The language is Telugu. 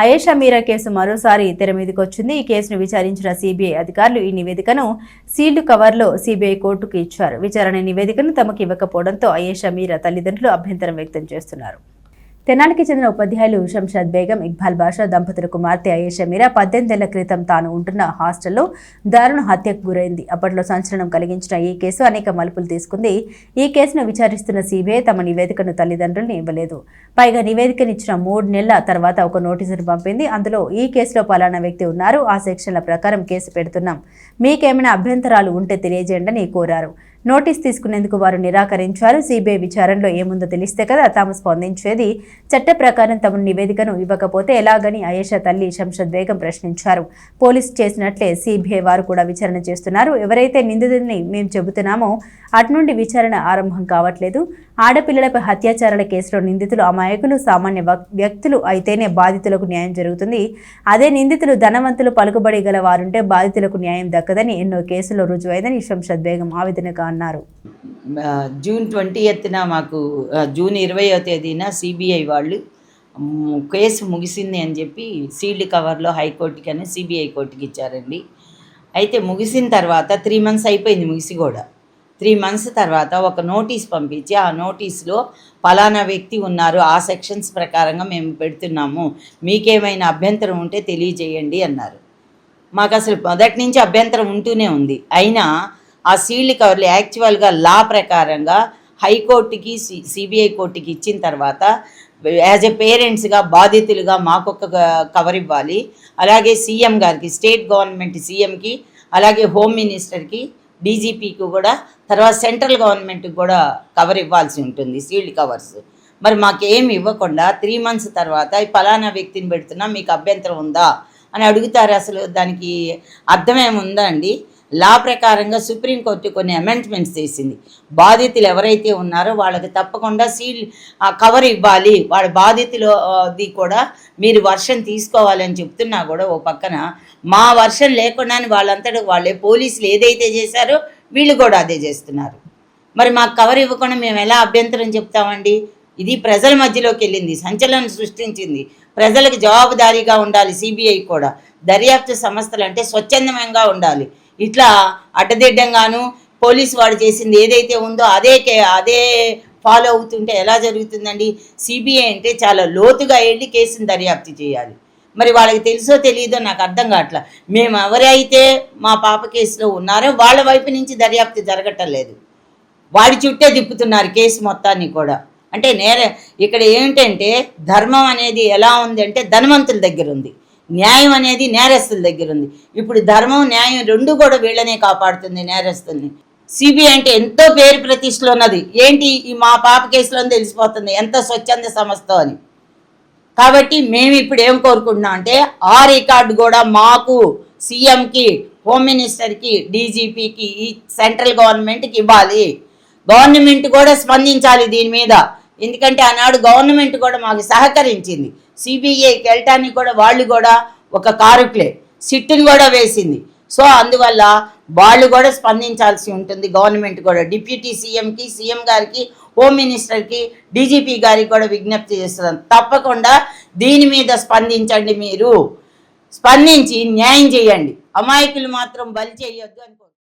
అయేషా మీరా కేసు మరోసారి తెర మీదకి వచ్చింది. ఈ కేసును విచారించిన సిబిఐ అధికారులు ఈ నివేదికను సీల్డ్ కవర్లో సిబిఐ కోర్టుకు ఇచ్చారు. విచారణ నివేదికను తమకు ఇవ్వకపోవడంతో అయేషా మీరా తల్లిదండ్రులు అభ్యంతరం వ్యక్తం చేస్తున్నారు. తెనాలికి చెందిన ఉపాధ్యాయులు శంషాద్ బేగం ఇక్బాల్ బాషా దంపతుల కుమార్తె అయేషా మీరా పద్దెనిమిదేళ్ళ క్రితం తాను ఉంటున్న హాస్టల్లో దారుణ హత్యకు గురైంది. అప్పట్లో సంచలనం కలిగించిన ఈ కేసు అనేక మలుపులు తీసుకుంది. ఈ కేసును విచారిస్తున్న సిబిఐ తమ నివేదికను తల్లిదండ్రులను ఇవ్వలేదు. పైగా నివేదికనిచ్చిన మూడు నెలల తర్వాత ఒక నోటీసును పంపింది. అందులో ఈ కేసులో పలానా వ్యక్తి ఉన్నారు. ఆ సెక్షన్ల ప్రకారం కేసు పెడుతున్నాం. మీకేమైనా అభ్యంతరాలు ఉంటే తెలియజేయండి అని కోరారు. నోటీస్ తీసుకునేందుకు వారు నిరాకరించారు. సిబిఐ విచారణలో ఏముందో తెలిస్తే కదా తాము స్పందించేది. చట్ట ప్రకారం తమ నివేదికను ఇవ్వకపోతే ఎలాగని అయేషా తల్లి శంషద్ బేగం ప్రశ్నించారు. పోలీసు చేసినట్లే సిబిఐ వారు కూడా విచారణ చేస్తున్నారు. ఎవరైతే నిందితుడిని మేము చెబుతున్నామో అటు నుండి విచారణ ఆరంభం కావట్లేదు. ఆడపిల్లలపై హత్యాచారాల కేసులో నిందితులు అమాయకులు సామాన్య వ్యక్తులు అయితేనే బాధితులకు న్యాయం జరుగుతుంది. అదే నిందితులు ధనవంతులు పలుకుబడి గల వారుంటే బాధితులకు న్యాయం దక్కదని ఎన్నో కేసుల్లో రుజువైందని శంషద్ బేగం ఆవేదనగా అన్నారు. జూన్ ట్వంటీ ఎత్తున మాకు జూన్ ఇరవయో తేదీన సిబిఐ వాళ్ళు కేసు ముగిసింది అని చెప్పి సీల్డ్ కవర్లో హైకోర్టుకి అని సిబిఐ కోర్టుకి ఇచ్చారండి. అయితే ముగిసిన తర్వాత త్రీ మంత్స్ అయిపోయింది ముగిసి కూడా. త్రీ మంత్స్ తర్వాత ఒక నోటీస్ పంపించి ఆ నోటీస్లో ఫలానా వ్యక్తి ఉన్నారు ఆ సెక్షన్స్ ప్రకారంగా మేము పెడుతున్నాము మీకేమైనా అభ్యంతరం ఉంటే తెలియజేయండి అన్నారు. మాకు అసలు మొదటి నుంచి అభ్యంతరం ఉంటూనే ఉంది. అయినా ఆ సీల్డ్ కవర్లు యాక్చువల్గా లా ప్రకారంగా హైకోర్టుకి సి సిబిఐ కోర్టుకి ఇచ్చిన తర్వాత యాజ్ ఎ పేరెంట్స్గా బాధితులుగా మాకొక కవర్ ఇవ్వాలి. అలాగే సీఎం గారికి స్టేట్ గవర్నమెంట్ సీఎంకి అలాగే హోమ్ మినిస్టర్కి డీజీపీకి కూడా తర్వాత సెంట్రల్ గవర్నమెంట్కి కూడా కవర్ ఇవ్వాల్సి ఉంటుంది సీల్డ్ కవర్స్. మరి మాకేం ఇవ్వకుండా త్రీ మంత్స్ తర్వాత ఈ ఫలానా వ్యక్తిని పెడుతున్నా మీకు అభ్యంతరం ఉందా? అని అడుగుతారు అసలు దానికి అర్థమేముందా అండి లా ప్రకారంగా సుప్రీంకోర్టు కొన్ని అమెండ్మెంట్స్ చేసింది. బాధితులు ఎవరైతే ఉన్నారో వాళ్ళకి తప్పకుండా సీల్ ఆ కవర్ ఇవ్వాలి. వాళ్ళ బాధితులది కూడా మీరు వర్షం తీసుకోవాలని చెప్తున్నా కూడా ఓ పక్కన మా వర్షం లేకుండానే వాళ్ళంతటా వాళ్ళే పోలీసులు ఏదైతే చేశారో వీళ్ళు కూడా అదే చేస్తున్నారు. మరి మాకు కవర్ ఇవ్వకుండా మేము ఎలా అభ్యంతరం చెప్తామండి? ఇది ప్రజల మధ్యలోకి వెళ్ళింది సంచలనం సృష్టించింది. ప్రజలకు జవాబుదారీగా ఉండాలి సిబిఐ కూడా. దర్యాప్తు సంస్థలు అంటే స్వచ్ఛందంగా ఉండాలి. ఇట్లా అడ్డదిడ్డంగాను పోలీసు వాడు చేసింది ఏదైతే ఉందో అదే కే- అదే ఫాలో అవుతుంటే ఎలా జరుగుతుందండి? సిబిఐ అంటే చాలా లోతుగా వెళ్ళి కేసుని దర్యాప్తు చేయాలి. మరి వాళ్ళకి తెలుసో తెలియదో నాకు అర్థం కావట్లా. మేము ఎవరైతే మా పాప కేసులో ఉన్నారో వాళ్ళ వైపు నుంచి దర్యాప్తు జరగటం లేదు వాడి చుట్టే తిప్పుతున్నారు కేసు మొత్తాన్ని కూడా. అంటే నేర ఇక్కడ ఏంటంటే ధర్మం అనేది ఎలా ఉంది అంటే ధనవంతుల దగ్గర ఉంది. న్యాయం అనేది నేరస్తుల దగ్గర ఉంది. ఇప్పుడు ధర్మం న్యాయం రెండు కూడా వీళ్ళనే కాపాడుతుంది నేరస్తుల్ని. సిబిఐ అంటే ఎంతో పేరు ప్రతిష్టలు ఉన్నది. ఏంటి? ఈ మా పాప కేసులో తెలిసిపోతుంది. ఎంత స్వచ్ఛంద సంస్థ అని. కాబట్టి మేము ఇప్పుడు ఏం కోరుకుంటున్నాం అంటే ఆ రికార్డు కూడా మాకు సీఎంకి హోమ్ మినిస్టర్కి డీజీపీకి ఈ సెంట్రల్ గవర్నమెంట్కి ఇవ్వాలి. గవర్నమెంట్ కూడా స్పందించాలి దీని మీద. ఎందుకంటే ఆనాడు గవర్నమెంట్ కూడా మాకు సహకరించింది. సిబిఐకి వెళ్ళటానికి కూడా వాళ్ళు కూడా ఒక కారుకులే సిట్టును కూడా వేసింది. సో అందువల్ల వాళ్ళు కూడా స్పందించాల్సి ఉంటుంది. గవర్నమెంట్ కూడా డిప్యూటీ సీఎంకి సీఎం గారికి హోమ్ మినిస్టర్కి డీజీపీ గారికి కూడా విజ్ఞప్తి చేస్తున్నాను తప్పకుండా దీని మీద స్పందించండి మీరు. స్పందించి న్యాయం చేయండి. అమాయకులు మాత్రం బలి చేయొద్దు అనుకో